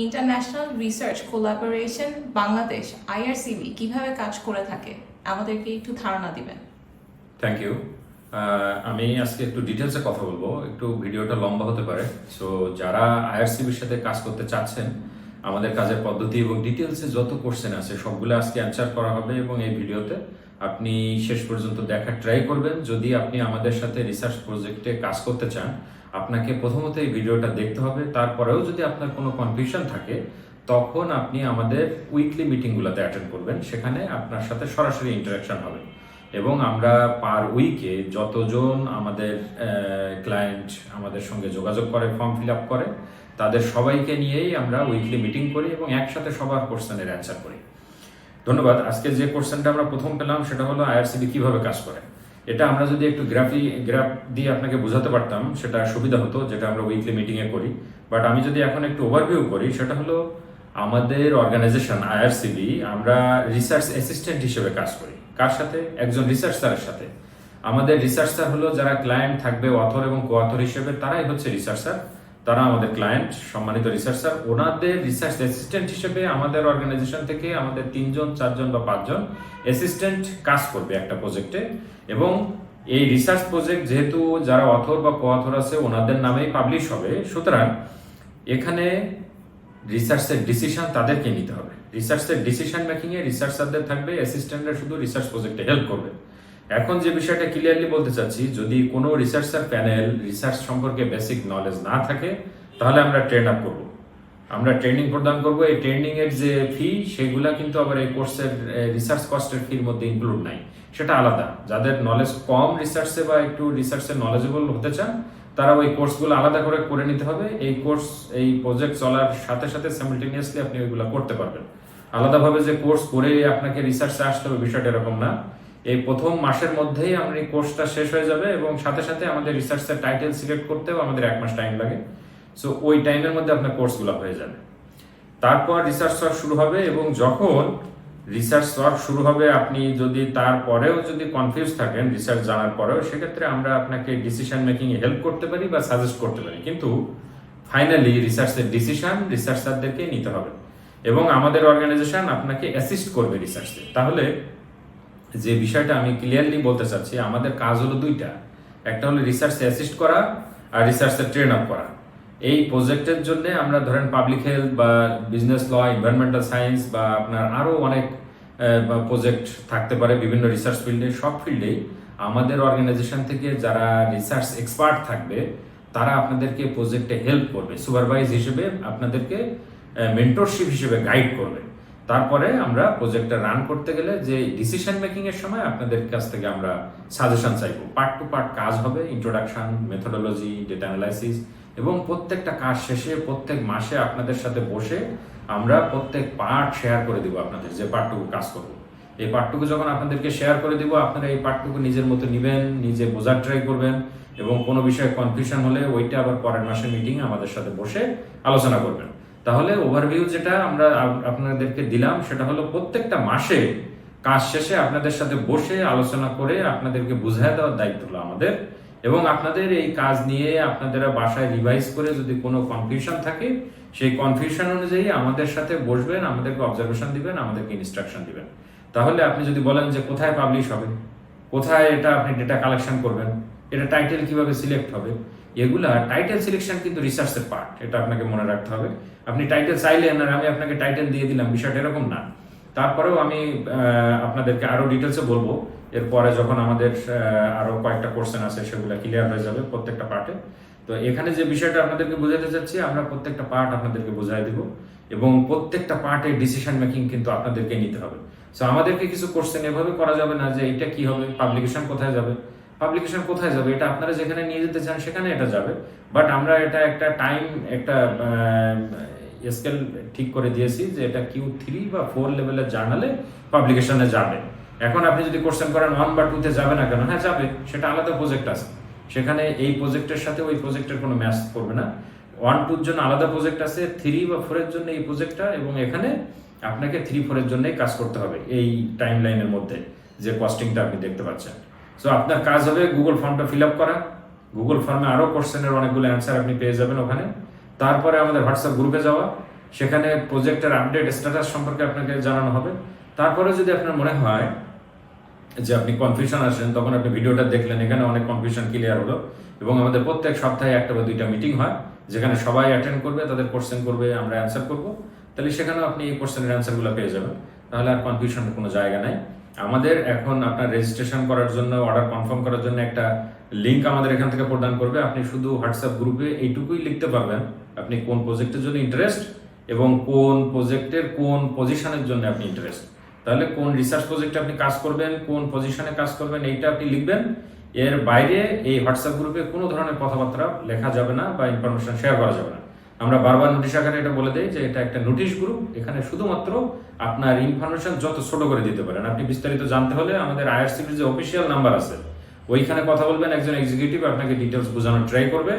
International research collaboration Bangladesh IRCB কীভাবে কাজ করে থাকে? আমাদেরকে একটু ধারণা দিবেন। থ্যাংক ইউ আমি আজকে একটু ডিটেলসে কথা বলব। একটু ভিডিওটা লম্বা হতে পারে। সো যারা আইআরসিবির সাথে কাজ করতে চাচ্ছেন, আমাদের কাজের পদ্ধতি এবং ডিটেলসে যত কোশ্চেন আছে, সবগুলো আজকে অ্যান্সার করা হবে এবং এই ভিডিওতে আপনি শেষ পর্যন্ত দেখার ট্রাই করবেন। যদি আপনি আমাদের সাথে রিসার্চ প্রজেক্টে কাজ করতে চান, আপনাকে প্রথমত এই ভিডিওটা দেখতে হবে। তারপরেও যদি আপনার কোনো কনফিউশন থাকে, তখন আপনি আমাদের উইকলি মিটিংগুলোতে অ্যাটেন্ড করবেন। সেখানে আপনার সাথে সরাসরি ইন্টারাকশন হবে। এবং আমরা পার উইকে যতজন আমাদের ক্লায়েন্ট আমাদের সঙ্গে যোগাযোগ করে ফর্ম ফিল আপ করে, তাদের সবাইকে নিয়েই আমরা উইকলি মিটিং করি এবং একসাথে সবার কোশ্চেনের অ্যান্সার করি। ধন্যবাদ। আজকে যে কোশ্চেনটা আমরা প্রথম পেলাম, সেটা হলো আইআরসিবি কীভাবে কাজ করে। এটা আমরা যদি একটু গ্রাফি গ্রাফ দিয়ে আপনাকে বোঝাতে পারতাম, সেটা সুবিধা হতো, যেটা আমরা উইকলি মিটিংয়ে করি। বাট আমি যদি এখন একটু ওভারভিউ করি, সেটা হলো আমাদের অর্গানাইজেশন আইআরসিবি আমরা রিসার্চ অ্যাসিস্ট্যান্ট হিসেবে কাজ করি। কার সাথে? একজন রিসার্চ স্যারের সাথে। আমাদের রিসার্চ স্যার হলো যারা ক্লায়েন্ট থাকবে অথর এবং কোঅথর হিসেবে, তারাই হচ্ছে রিসার্চার তারা আমাদের ক্লায়েন্ট সম্মানিত রিসার্চার ওনাদের রিসার্চ অ্যাসিস্ট্যান্ট হিসেবে আমাদের অর্গানাইজেশন থেকে আমাদের তিনজন, চারজন বা পাঁচজন অ্যাসিস্ট্যান্ট কাজ করবে একটা প্রজেক্টে এবং এই রিসার্চ প্রজেক্ট যেহেতু যারা অথর বা কোঅথর আছে, ওনাদের নামেই পাবলিশ হবে। সুতরাং এখানে রিসার্চের ডিসিশন তাদেরকে নিতে হবে। রিসার্চের ডিসিশন মেকিংয়ে রিসার্চারদের থাকবে অ্যাসিস্ট্যান্টরা শুধু রিসার্চ প্রজেক্টে হেল্প করবে। এখন যে বিষয়টা ক্লিয়ারলি বলতে চাচ্ছি, যদি কোনো রিসার্চার প্যানেল রিসার্চ সম্পর্কে বেসিক নলেজ না থাকে, তাহলে আমরা ট্রেন আপ করব। আমরা ট্রেনিং প্রদান করব। এই ট্রেনিং এর যে ফি সেগুলা কিন্তু আবার এই কোর্সের রিসার্চ কস্টের ফির মধ্যে ইনক্লুড নাই। সেটা আলাদা। যাদের নলেজ কম রিসার্চে বা একটু রিসার্চে নলেজেবল হতে চান তারা ওই কোর্সগুলো আলাদা করে করে নিতে হবে। এই কোর্স এই প্রজেক্ট চলার সাথে সাথে সিমিলটেনিয়াসলি আপনি ওইগুলো করতে পারবেন। আলাদাভাবে যে কোর্স করে আপনাকে রিসার্চে আসতে হবে, বিষয়টা এরকম না। এই প্রথম মাসের মধ্যেই আমার এই কোর্সটা শেষ হয়ে যাবে এবং সাথে সাথে আমাদের রিসার্চের টাইটেল সিলেক্ট করতেও আমাদের এক মাস টাইম লাগে। সো ওই টাইমের মধ্যে আপনার কোর্সগুলো হয়ে যাবে। তারপর রিসার্চ ওয়ার্ক শুরু হবে এবং যখন রিসার্চ ওয়ার্ক শুরু হবে, আপনি যদি তারপরেও যদি কনফিউজ থাকেন রিসার্চ জানার পরেও, সেক্ষেত্রে আমরা আপনাকে ডিসিশন মেকিং এ হেল্প করতে পারি বা সাজেস্ট করতে পারি। কিন্তু ফাইনালি রিসার্চের ডিসিশন রিসার্চারদেরকে নিতে হবে। এবং আমাদের অর্গানাইজেশন আপনাকে অ্যাসিস্ট করবে রিসার্চে তাহলে যে বিষয়টা আমি ক্লিয়ারলি বলতে চাচ্ছি, আমাদের কাজ হলো দুইটা। একটা হলো রিসার্চ অ্যাসিস্ট করা আর রিসার্চে ট্রেন আপ করা। এই প্রজেক্টের জন্য আমরা ধরেন পাবলিক হেলথ বা বিজনেস ল এনভায়রনমেন্টাল সায়েন্স বা আপনার আরও অনেক প্রজেক্ট থাকতে পারে বিভিন্ন রিসার্চ ফিল্ডে সব ফিল্ডেই আমাদের অর্গানাইজেশন থেকে যারা রিসার্চ এক্সপার্ট থাকবে, তারা আপনাদেরকে প্রজেক্টে হেল্প করবে সুপারভাইজ হিসেবে আপনাদেরকে মেন্টরশিপ হিসেবে গাইড করবে। তারপরে আমরা প্রজেক্টটা রান করতে গেলে যে ডিসিশন মেকিং এর সময় আপনাদের কাছ থেকে আমরা সাজেশন চাইব। পার্ট টু পার্ট কাজ হবে ইন্ট্রোডাকশন মেথোডোলজি ডেটা অ্যানালাইসিস এবং প্রত্যেকটা কাজ শেষে, প্রত্যেক মাসে আপনাদের সাথে বসে আমরা প্রত্যেক পার্ট শেয়ার করে দিব আপনাদের, যে পার্টটুকু কাজ করব। এই পার্টটুকু যখন আপনাদেরকে শেয়ার করে দিব, আপনারা এই পার্টটুকু নিজের মতো নেবেন, নিজে বোঝার ট্রাই করবেন এবং কোনো বিষয়ে কনফিউশন হলে ওইটা আবার পরের মাসে মিটিং আমাদের সাথে বসে আলোচনা করবেন। তাহলে ওভারভিউ যেটা আমরা আপনাদেরকে দিলাম, সেটা হলো প্রত্যেকটা মাসে কাজ শেষে আপনাদের সাথে বসে আলোচনা করে আপনাদেরকে বুঝাই দেওয়ার দায়িত্ব হলো আমাদের। এবং আপনাদের এই কাজ নিয়ে আপনারা বাসায় রিভাইজ করে যদি কোনো কনফিউশন থাকে, সেই কনফিউশন অনুযায়ী আমাদের সাথে বসবেন, আমাদেরকে অবজারভেশন দিবেন, আমাদেরকে ইনস্ট্রাকশন দিবেন। তাহলে আপনি যদি বলেন যে কোথায় পাবলিশ হবে? কোথায় এটা আপনি ডেটা কালেকশন করবেন? এটা টাইটেল কীভাবে সিলেক্ট হবে? এগুলা টাইটেল সিলেকশন কিন্তু রিসার্চের পার্ট এটা আপনাকে মনে রাখতে হবে। আপনি টাইটেল চাইলেন আর আমি আপনাকে টাইটেল দিয়ে দিলাম, বিষয়টা এরকম না। তারপরেও আমি আপনাদেরকে আরও ডিটেলসে বলব। এরপরে যখন আমাদের আরও কয়েকটা কোশ্চেন আছে, সেগুলো ক্লিয়ার হয়ে যাবে প্রত্যেকটা পার্টে তো এখানে যে বিষয়টা আপনাদেরকে বোঝাতে চাচ্ছি, আমরা প্রত্যেকটা পার্ট আপনাদেরকে বোঝাই দিব। এবং প্রত্যেকটা পার্টে ডিসিশন মেকিং কিন্তু আপনাদেরকে নিতে হবে। সো আমাদেরকে কিছু কোশ্চেন এভাবে করা যাবে না যে এটা কি হবে? পাবলিকেশন কোথায় যাবে? পাবলিকেশন কোথায় যাবে? এটা আপনারা যেখানে নিয়ে যেতে চান সেখানে এটা যাবে। বাট আমরা এটা একটা টাইম একটা স্কেল ঠিক করে দিয়েছি যে এটা কিউ থ্রি বা ফোর লেভেলের জার্নালে পাবলিকেশনে যাবে। এখন আপনি যদি কোশ্চেন করেন ওয়ান বা টুতে যাবে না কেন? হ্যাঁ যাবে। সেটা আলাদা প্রজেক্ট আছে। সেখানে এই প্রজেক্টের সাথে ওই প্রজেক্টের কোনো ম্যাচ করবে না। ওয়ান টুর জন্য আলাদা প্রজেক্ট আছে থ্রি বা ফোরের জন্য এই প্রজেক্টটা এবং এখানে আপনাকে থ্রি ফোরের জন্যই কাজ করতে হবে এই টাইম লাইনের মধ্যে যে কস্টিংটা আপনি দেখতে পাচ্ছেন। সো আপনার কাজ হবে গুগল ফর্মটা ফিল আপ করা। গুগল ফর্মে আরও কোশ্চেনের অনেকগুলো অ্যান্সার আপনি পেয়ে যাবেন ওখানে। তারপরে আমাদের হোয়াটসঅ্যাপ গ্রুপে যাওয়া। সেখানে প্রজেক্টের আপডেট স্ট্যাটাস সম্পর্কে আপনাকে জানানো হবে। তারপরে যদি আপনার মনে হয় যে আপনি কনফিউশন আসেন তখন আপনি ভিডিওটা দেখলেন। এখানে অনেক কনফিউশন ক্লিয়ার হলো। এবং আমাদের প্রত্যেক সপ্তাহে একটা বা দুইটা মিটিং হয়, যেখানে সবাই অ্যাটেন্ড করবে, তাদের কোশ্চেন করবে, আমরা অ্যান্সার করব। তাহলে সেখানেও আপনি এই কোশ্চেনের অ্যান্সারগুলো পেয়ে যাবেন। তাহলে আর কনফিউশনের কোনো জায়গা নাই। আমাদের এখন আপনার রেজিস্ট্রেশন করার জন্য অর্ডার কনফার্ম করার জন্য একটা লিংক আমাদের এখান থেকে প্রদান করবে। আপনি শুধু হোয়াটসঅ্যাপ গ্রুপে এইটুকুই লিখতে পারবেন, আপনি কোন প্রজেক্টের জন্য ইন্টারেস্ট এবং কোন প্রজেক্টের কোন পজিশনের জন্য আপনি ইন্টারেস্ট তাহলে কোন রিসার্চ প্রজেক্টে আপনি কাজ করবেন, কোন পজিশনে কাজ করবেন, এইটা আপনি লিখবেন। এর বাইরে এই হোয়াটসঅ্যাপ গ্রুপে কোনো ধরনের কথাবার্তা লেখা যাবে না বা ইনফরমেশন শেয়ার করা যাবে না। আমরা বারবার নোটিশ আকারে এটা বলে দেই যে এটা একটা নোটিশ গ্রুপ এখানে শুধুমাত্র আপনার ইনফরমেশন যত ছোট করে দিতে পারেন। আপনি বিস্তারিত জানতে হলে আমাদের আইআরসিপির যে অফিসিয়াল নাম্বার আছে। ওইখানে কথা বলবেন একজন এক্সিকিউটিভ আপনাকে ডিটেলস বোঝানোর ট্রাই করবে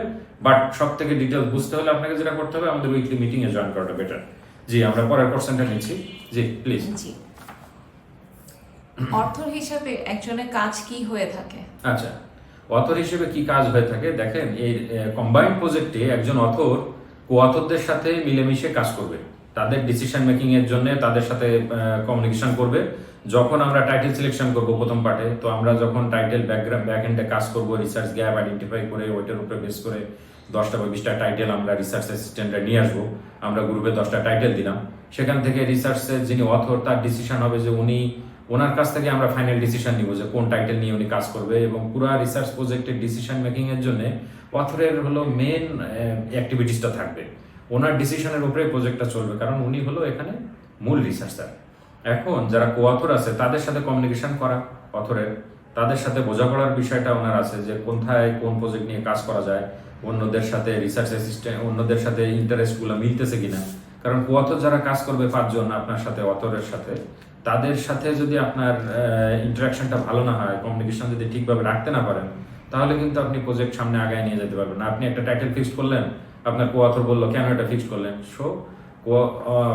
বাট সব থেকে ডিটেলস বুঝতে হলে আপনাকে যেটা করতে হবে আমাদের উইকলি মিটিং এ জয়েন করাটা বেটার জি আমরা পরের কোশ্চেনটা নিচ্ছি। জি প্লিজ জি। অর্থর হিসাবে একজনের কাজ কি হয়ে থাকে? আচ্ছা। অথর হিসেবে কি কাজ হয়ে থাকে? দেখেন এই কম্বাইন্ড প্রজেক্টে একজন অথর কো অথরদের সাথে মিলেমিশে কাজ করবে। তাদের ডিসিশন মেকিং এর জন্য তাদের সাথে কমিউনিকেশন করবে। যখন আমরা টাইটেল সিলেকশন করব প্রথম পার্টে তো আমরা যখন টাইটেল ব্যাকগ্রাউন্ড ব্যাক এন্ডে কাজ করব রিসার্চ গ্যাপ আইডেন্টিফাই করে, ওইটার উপরে বেস করে দশটা বা বিশটা টাইটেল আমরা রিসার্চ অ্যাসিস্ট্যান্টরা নিয়ে আসব। আমরা গ্রুপে দশটা টাইটেল দিলাম। সেখান থেকে রিসার্চের যিনি অথর তার ডিসিশন হবে যে উনি ওনার কাছ থেকে আমরা ফাইনাল ডিসিশন নিব যে কোন টাইটেল নিয়ে উনি কাজ করবে এবং পুরো রিসার্চ প্রজেক্টের ডিসিশন মেকিং এর জন্য অথরের হলো মেন অ্যাক্টিভিটিসটা থাকবে। ওনার ডিসিশনের উপরে প্রজেক্টটা চলবে, কারণ উনি হলো এখানে মূল রিসার্চার এখন যারা কো অথর আছে, তাদের সাথে কমিউনিকেশন করা অথরের তাদের সাথে বোঝাপড়ার বিষয়টা ওনার আছে যে কোথায় কোন প্রজেক্ট নিয়ে কাজ করা যায়, অন্যদের সাথে রিসার্চ অ্যাসিস্ট্যান্ট অন্যদের সাথে ইন্টারেস্টগুলো মিলতেছে কিনা। কারণ কো অথর যারা কাজ করবে পাঁচজন, আপনার সাথে অথরের সাথে। তাদের সাথে যদি আপনার ইন্টারাকশনটা ভালো না হয় কমিউনিকেশন যদি ঠিকভাবে রাখতে না পারেন, তাহলে কিন্তু আপনি প্রজেক্ট সামনে আগায় নিয়ে যেতে পারবেন। আপনি একটা টাইটেল ফিক্স করলেন, আপনার কো অথর বলল, কেন এটা ফিক্স করলেন? সো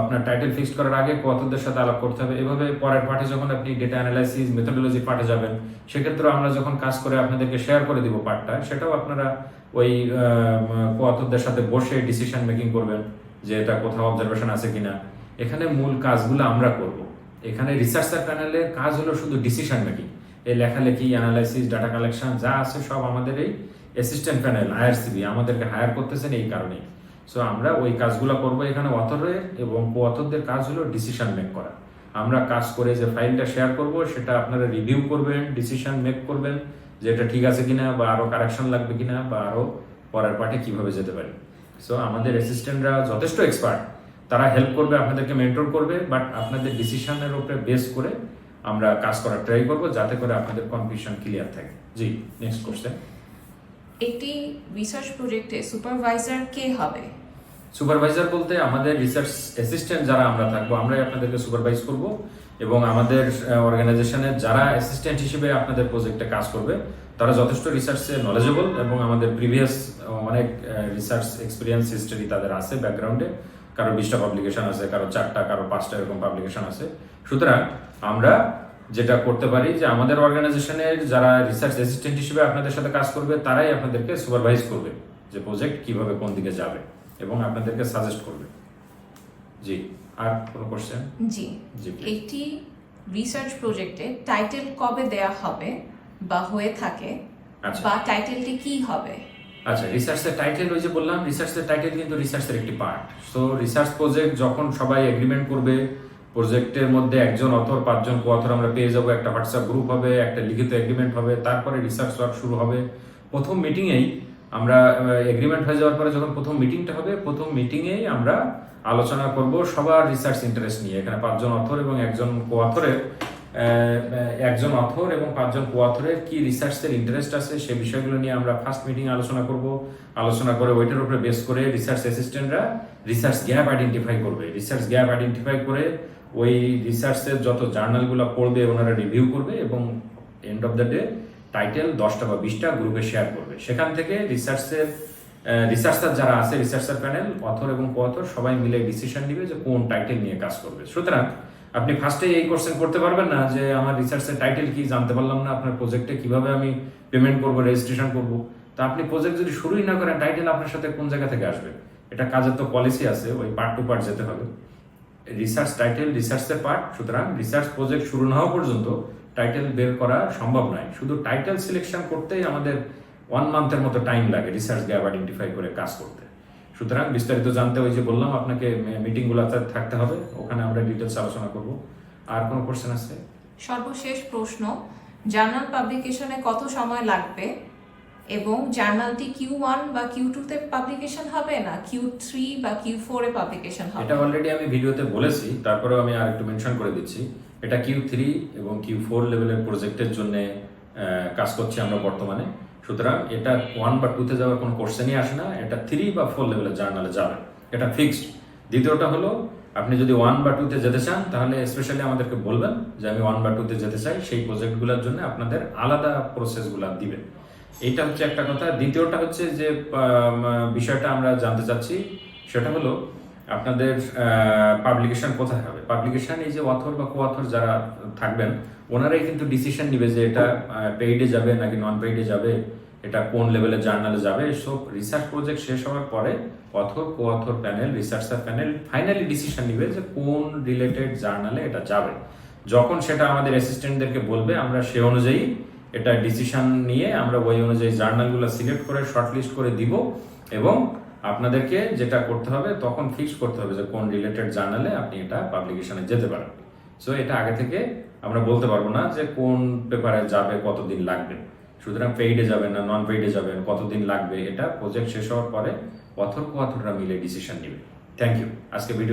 আপনার টাইটেল ফিক্স করার আগে কো অথরদের সাথে আলাপ করতে হবে। এভাবে পরের পার্টে যখন আপনি ডেটা অ্যানালাইসিস মেথোডোলজি পার্টে যাবেন সেক্ষেত্রে আমরা যখন কাজ করে আপনাদেরকে শেয়ার করে দিব পার্টটা সেটাও আপনারা ওই কো অথরদের সাথে বসে ডিসিশন মেকিং করবেন যে এটা কোথাও অবজারভেশন আছে কিনা। এখানে মূল কাজগুলো আমরা করব। এখানে রিসার্চার প্যানেলের কাজ হলো শুধু ডিসিশন মেকিং এই লেখালেখি অ্যানালাইসিস ডাটা কালেকশন যা আছে সব আমাদের এই অ্যাসিস্ট্যান্ট প্যানেল আইআরসিবি আমাদেরকে হায়ার করতেছেন এই কারণেই। সো আমরা ওই কাজগুলো করব এখানে অথরের এবং অথরদের কাজ হলো ডিসিশন মেক করা। আমরা কাজ করে যে ফাইলটা শেয়ার করব, সেটা আপনারা রিভিউ করবেন ডিসিশন মেক করবেন যে এটা ঠিক আছে কিনা বা আরও কারেকশন লাগবে কিনা বা আরও পরের পার্টে কীভাবে যেতে পারি। সো আমাদের অ্যাসিস্ট্যান্টরা যথেষ্ট এক্সপার্ট তারা হেল্প করবে আপনাদেরকে মেন্টর করবে বাট আপনাদের ডিসিশনের উপরে বেস করে আমরা কাজ করার ট্রাই করব যাতে করে আপনাদের কনফিউশন ক্লিয়ার থাকে। জি নেক্সট কোশ্চেন একটি রিসার্চ প্রজেক্টে সুপারভাইজার কে হবে? সুপারভাইজার বলতে আমাদের রিসার্চ অ্যাসিস্ট্যান্ট যারা আমরা থাকব আমরাই আপনাদেরকে সুপারভাইজ করব এবং আমাদের অর্গানাইজেশনের যারা অ্যাসিস্ট্যান্ট হিসেবে আপনাদের প্রজেক্টে কাজ করবে তারা যথেষ্ট রিসার্চে নলেজেবল এবং আমাদের প্রিভিয়াস অনেক রিসার্চ এক্সপিরিয়েন্স হিস্টোরি তাদের আছে ব্যাকগ্রাউন্ডে কারও বিশটা পাবলিকেশন আছে কারও চারটা কারও পাঁচটা এরকম পাবলিকেশন আছে। সুতরাং আমরা যেটা করতে পারি যে আমাদের অর্গানাইজেশনের যারা রিসার্চ অ্যাসিস্ট্যান্ট হিসেবে আপনাদের সাথে কাজ করবে তারাই আপনাদেরকে সুপারভাইজ করবে যে প্রজেক্ট কীভাবে কোন দিকে যাবে এবং আপনাদেরকে সাজেস্ট করবে। জি আর কোনো কোশ্চেন জি. একটি রিসার্চ প্রজেক্টে টাইটেল কবে দেয়া হবে বা হয়ে থাকে আচ্ছা। বা টাইটেলটি কি হবে? আচ্ছা রিসার্চের টাইটেল ওই যে বললাম রিসার্চের টাইটেল কিন্তু রিসার্চের একটি পার্ট সো রিসার্চ প্রজেক্ট যখন সবাই এগ্রিমেন্ট করবে প্রজেক্টের মধ্যে একজন অথর পাঁচজন কো অথর আমরা পেয়ে যাব, একটা হোয়াটসঅ্যাপ গ্রুপ হবে, একটা লিখিত এগ্রিমেন্ট হবে, তারপরে রিসার্চ ওয়ার্ক শুরু হবে। প্রথম মিটিংয়েই আমরা এগ্রিমেন্ট হয়ে যাওয়ার পরে যখন প্রথম মিটিংটা হবে, প্রথম মিটিংয়েই আমরা আলোচনা করব সবার রিসার্চ ইন্টারেস্ট নিয়ে। এখানে পাঁচজন অথর এবং একজন কো অথরের একজন অথর এবং পাঁচজন কো অথরের কি রিসার্চের ইন্টারেস্ট আছে? সে বিষয়গুলো নিয়ে আমরা ফার্স্ট মিটিং আলোচনা করব। আলোচনা করে ওইটার উপরে বেস করে রিসার্চ অ্যাসিস্ট্যান্টরা রিসার্চ গ্যাপ আইডেন্টিফাই করবে। রিসার্চ গ্যাপ আইডেন্টিফাই করে ওই রিসার্চের যত জার্নালগুলো পড়বে, ওনারা রিভিউ করবে এবং end of the day title দশটা বা বিশটা গ্রুপে শেয়ার করবে। সেখান থেকে রিসার্চের রিসার্চার যারা আছে রিসার্চার প্যানেল অথর এবং কো অথর সবাই মিলে ডিসিশন নিবে যে কোন টাইটেল নিয়ে কাজ করবে। সুতরাং আপনি ফার্স্টে এই কোশ্চেন করতে পারবেন না যে আমার রিসার্চের টাইটেল কি, জানতে পারলাম না আপনার প্রজেক্টে কীভাবে আমি পেমেন্ট করব রেজিস্ট্রেশন করব। তা আপনি প্রজেক্ট যদি শুরুই না করেন টাইটেল আপনার সাথে কোন জায়গা থেকে আসবে? এটা কাজের তো পলিসি আছে, ওই পার্ট টু পার্ট যেতে হবে। রিসার্চ টাইটেল রিসার্চের পার্ট সুতরাং রিসার্চ প্রজেক্ট শুরু না হওয়া পর্যন্ত টাইটেল বের করা সম্ভব নয়। শুধু টাইটেল সিলেকশন করতেই আমাদের ওয়ান মান্থের মতো টাইম লাগে রিসার্চ গ্যাপ আইডেন্টিফাই করে কাজ করতে। সুতরাং বিস্তারিত জানতে ওই যে বললাম আপনাকে মিটিংগুলোতে থাকতে হবে ওখানে আমরা ডিটেলস আলোচনা করব। আর কোনো কোশ্চেন আছে? সর্বশেষ প্রশ্ন জার্নাল পাবলিকেশনে কত সময় লাগবে? এবং জার্নালটি কিউ ওয়ান বা কিউ টুতে পাবলিকেশন হবে না কিউ থ্রি বা কিউ ফোরে পাবলিকেশন হবে? এটা অলরেডি আমি ভিডিওতে বলেছি তারপরেও আমি আর একটু মেনশন করে দিচ্ছি। এটা কিউ থ্রি এবং কিউ ফোর লেভেলের প্রজেক্টের জন্য কাজ করছি আমরা বর্তমানে। সুতরাং এটা ওয়ান বা টুতে যাওয়ার কোনো কোশ্চেনই আসে না, এটা থ্রি বা ফোর লেভেলের জার্নালে যাবে। এটা ফিক্সড দ্বিতীয়টা হলো, আপনি যদি ওয়ান বা টুতে যেতে চান, তাহলে স্পেশালি আমাদেরকে বলবেন যে আমি ওয়ান বা টুতে যেতে চাই, সেই প্রজেক্টগুলোর জন্য আপনাদের আলাদা প্রসেসগুলো দিবেন। এইটা হচ্ছে একটা কথা। দ্বিতীয়টা হচ্ছে যে বিষয়টা আমরা জানতে চাচ্ছি, সেটা হলো আপনাদের পাবলিকেশন কোথায় হবে? পাবলিকেশন এই যে অথর বা কো অথর যারা থাকবেন, ওনারাই কিন্তু ডিসিশন নিবে যে এটা পেইডে যাবে নাকি নন পেইডে যাবে, এটা কোন লেভেলের জার্নালে যাবে। সব রিসার্চ প্রজেক্ট শেষ হওয়ার পরে author co author panel researcher panel finally decision নিবে যে কোন রিলেটেড জার্নালে এটা যাবে। যখন সেটা আমাদের অ্যাসিস্ট্যান্টদেরকে বলবে, আমরা সে অনুযায়ী এটা ডিসিশন নিয়ে আমরা ওই অনুযায়ী জার্নালগুলো সিলেক্ট করে শর্টলিস্ট করে দিব এবং আপনাদেরকে যেটা করতে হবে, তখন ফিক্স করতে হবে যে কোন রিলেটেড জার্নালে আপনি এটা পাবলিকেশনে যেতে পারেন। সো এটা আগে থেকে আমরা বলতে পারব না যে কোন পেপারে যাবে, কতদিন লাগবে। সুতরাং পেইডে যাবেন না নন পেইডে যাবেন, কতদিন লাগবে, এটা প্রজেক্ট শেষ হওয়ার পরে অথর অথররা মিলে ডিসিশন নেবে। থ্যাংক ইউ আজকে ভিডিও